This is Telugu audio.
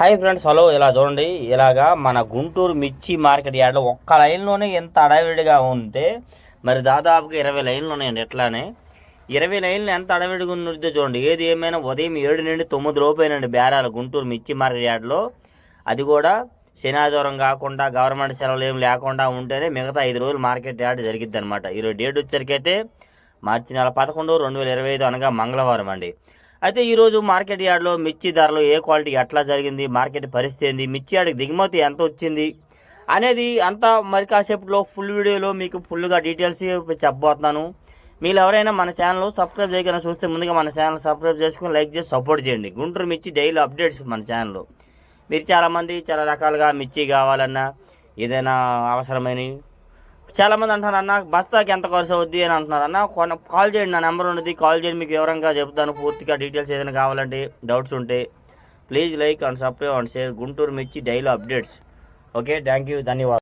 హాయ్ ఫ్రెండ్స్ హలో ఇలా చూడండి. ఇలాగా మన గుంటూరు మిర్చి మార్కెట్ యార్డ్లో ఒక్క లైన్లోనే ఎంత అడవిడిగా ఉంటే మరి దాదాపుగా ఇరవై లైన్లు ఉన్నాయండి ఎట్లానే. ఇరవై లైన్లు ఎంత అడవిడిగా ఉన్నదో చూడండి. ఏది ఏమైనా ఉదయం ఏడు నుండి తొమ్మిది రూపాయలండి బేరాలు గుంటూరు మిర్చి మార్కెట్ యార్డ్లో. అది కూడా శనాదివారం కాకుండా గవర్నమెంట్ సెలవులు ఏం లేకుండా ఉంటేనే మిగతా ఐదు రోజులు మార్కెట్ యార్డ్ జరిగిద్ది అనమాట ఈరోజు డేట్ వచ్చరికైతే మార్చి నెల పదకొండు రెండు వేల ఇరవై ఐదు అనగా మంగళవారం అండి. అయితే ఈరోజు మార్కెట్ యార్డ్లో మిర్చి ధరలు ఏ క్వాలిటీ ఎట్లా జరిగింది? మార్కెట్ పరిస్థితి ఏంది? మిర్చి యార్డ్కి దిగుమతి ఎంత వచ్చింది? అనేది అంతా మరి కాసేపులో ఫుల్ వీడియోలో మీకు ఫుల్గా డీటెయిల్స్ చెప్పబోతున్నాను. మీరు ఎవరైనా మన ఛానల్ సబ్స్క్రైబ్ చేయకుండా చూస్తే ముందుగా మన ఛానల్ సబ్స్క్రైబ్ చేసుకుని లైక్ చేసి సపోర్ట్ చేయండి. గుంటూరు మిర్చి డైలీ అప్డేట్స్ మన ఛానల్లో. మీరు చాలామంది చాలా రకాలుగా మిర్చి కావాలన్నా ఏదైనా అవసరమైన చాలామంది అంటున్నారు అన్న బస్తాకి ఎంత ఖర్చు అవుద్ది? అని అంటున్నారు. అన్న కాల్ చేయండి నా నెంబర్ ఉన్నది కాల్ చేయండి మీకు వివరంగా చెప్తాను. పూర్తిగా డీటెయిల్స్ ఏదైనా కావాలంటే డౌట్స్ ఉంటే please like and subscribe and share Guntur Mirchi daily updates. Okay thank you ధన్యవాదాలు.